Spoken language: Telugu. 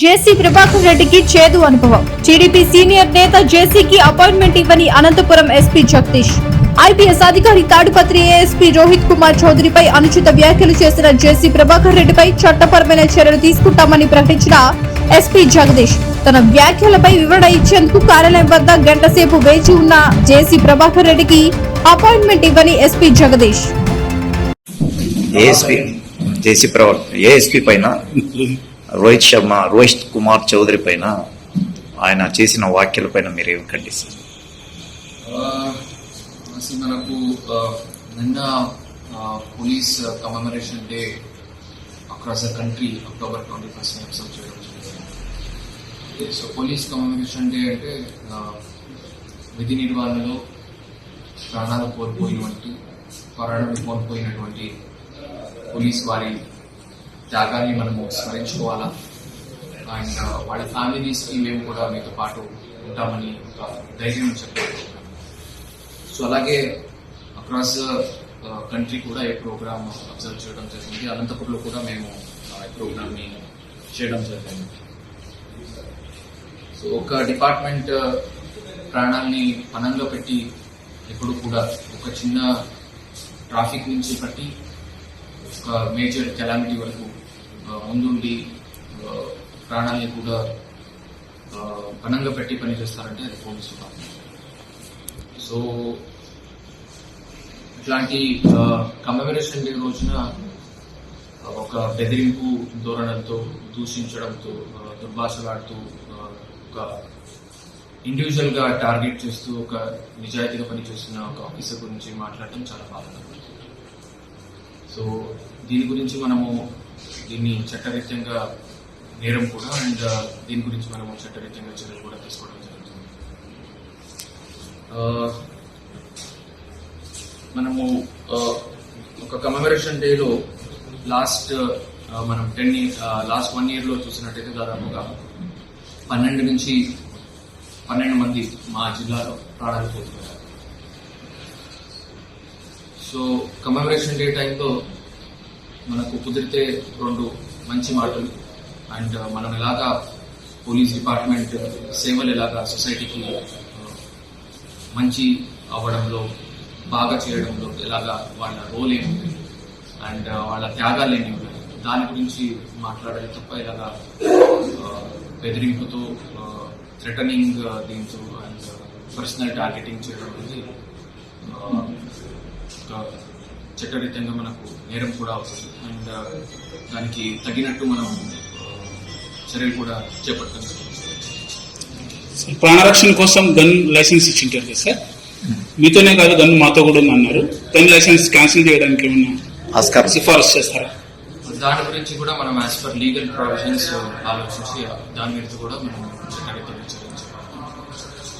జేసీ ప్రభాకర్ రెడ్డికి చేదు అనుభవం. టీడీపీ సీనియర్ నేత జేసీకి అపాయింట్మెంట్ ఇవ్వని అనంతపురం ఎస్పీ జగదీష్. ఐపీఎస్ అధికారి తాడిపత్రి ఏఎస్పీ రోహిత్ కుమార్ చౌదరిపై అనుచిత వ్యాఖ్యలు చేసిన జేసీ ప్రభాకర్ రెడ్డిపై చట్టపరమైన చర్యలు తీసుకుంటామని ప్రకటించిన ఎస్పీ జగదీష్. తన వ్యాఖ్యలపై వివరణ ఇచ్చేందుకు కార్యాలయం వద్ద గంట సేపు వేచి ఉన్న జేసీ ప్రభాకర్ రెడ్డికి అపాయింట్మెంట్ ఇవ్వని ఎస్పీ జగదీష్. ఏఎస్పీ జేసీ ప్రవర్ ఏఎస్పీ పైన రోహిత్ శర్మ రోహిత్ కుమార్ చౌదరి పైన ఆయన చేసిన వ్యాఖ్యల పైన మీరు ఏమి ఖండిస్తారు? మనకు నిన్న police commemoration day across the country October twenty first observe చేయడం జరిగింది. సో పోలీస్ కమెమరేషన్ డే అంటే విధి నిర్వహణలో ప్రాణాలు కోల్పోయినటువంటి ప్రాణాలు కోల్పోయినటువంటి పోలీస్ వారి త్యాగాన్ని మనము స్మరించుకోవాలా? అండ్ uh, వాళ్ళ ఫ్యామిలీస్కి మేము కూడా మీతో పాటు ఉంటామని ఒక ధైర్యం చెప్పారు సో అలాగే అక్రాస్ కంట్రీ uh, కూడా ఈ ప్రోగ్రామ్ అబ్జర్వ్ చేయడం జరిగింది. అనంతపురంలో కూడా మేము uh, ఈ ప్రోగ్రామ్ని చేయడం జరిగింది. సో ఒక డిపార్ట్మెంట్ ప్రాణాల్ని పనంగా పెట్టి ఎప్పుడు కూడా ఒక చిన్న ట్రాఫిక్ నుంచి బట్టి ఒక మేజర్ కెలామిటీ వరకు ముందుండి ప్రాణాలని కూడా ఘనంగా పెట్టి పనిచేస్తారంటే అది పోలీసు సో ఇట్లాంటి కమెమరేషన్ డే రోజున ఒక బెదిరింపు ధోరణంతో దూషించడంతో దుర్భాషలాడుతూ ఒక ఇండివిజువల్గా టార్గెట్ చేస్తూ ఒక నిజాయితీగా పనిచేస్తున్న ఒక ఆఫీసర్ గురించి మాట్లాడటం చాలా బాధపడుతుంది సో దీని గురించి మనము దీన్ని చట్టరీత్యంగా నేరం కూడా అండ్ దీని గురించి మనము చట్టరీత్యంగా చర్యలు కూడా తీసుకోవడం జరుగుతుంది. మనము ఒక కమెమరేషన్ డేలో లాస్ట్ మనం టెన్ లాస్ట్ వన్ ఇయర్లో చూసినట్టయితే దాదాపుగా పన్నెండు నుంచి పన్నెండు మంది మా జిల్లాలో ప్రాణాలు కోల్పోయారు. సో కమెమరేషన్ డే టైంలో మనకు కుదిరితే రెండు మంచి మాటలు. అండ్ మనం ఎలాగా పోలీస్ డిపార్ట్మెంట్ సేవలు ఎలాగా సొసైటీకి మంచి అవ్వడంలో బాగా చేయడంలో ఎలాగా వాళ్ళ రోల్ ఏముంది అండ్ వాళ్ళ త్యాగాలు ఏమి దాని గురించి మాట్లాడాలి తప్ప ఇలాగా బెదిరింపుతో థ్రెటనింగ్ దీంతో అండ్ పర్సనల్ టార్గెటింగ్ చేయడం అనేది చట్టరీత్యంగా మనకు నేరం కూడా అవుతుంది. అండ్ దానికి తగినట్టు మనం చర్యలు కూడా చేపట్టడం జరుగుతుంది. సార్, ప్రాణరక్షణ కోసం గన్ లైసెన్స్ ఇచ్చింటారు కదా సార్? మీతోనే కాదు గన్ మాతో కూడా అన్నారు. గన్ లైసెన్స్ క్యాన్సిల్ చేయడానికి ఏమన్నా సిఫారసు చేస్తారా? దాని గురించి కూడా మనం యాజ్ పర్ లీగల్ ప్రొవిజన్స్ ఆలోచించి దాని మీద కూడా మనం చట్టరీత్యంగా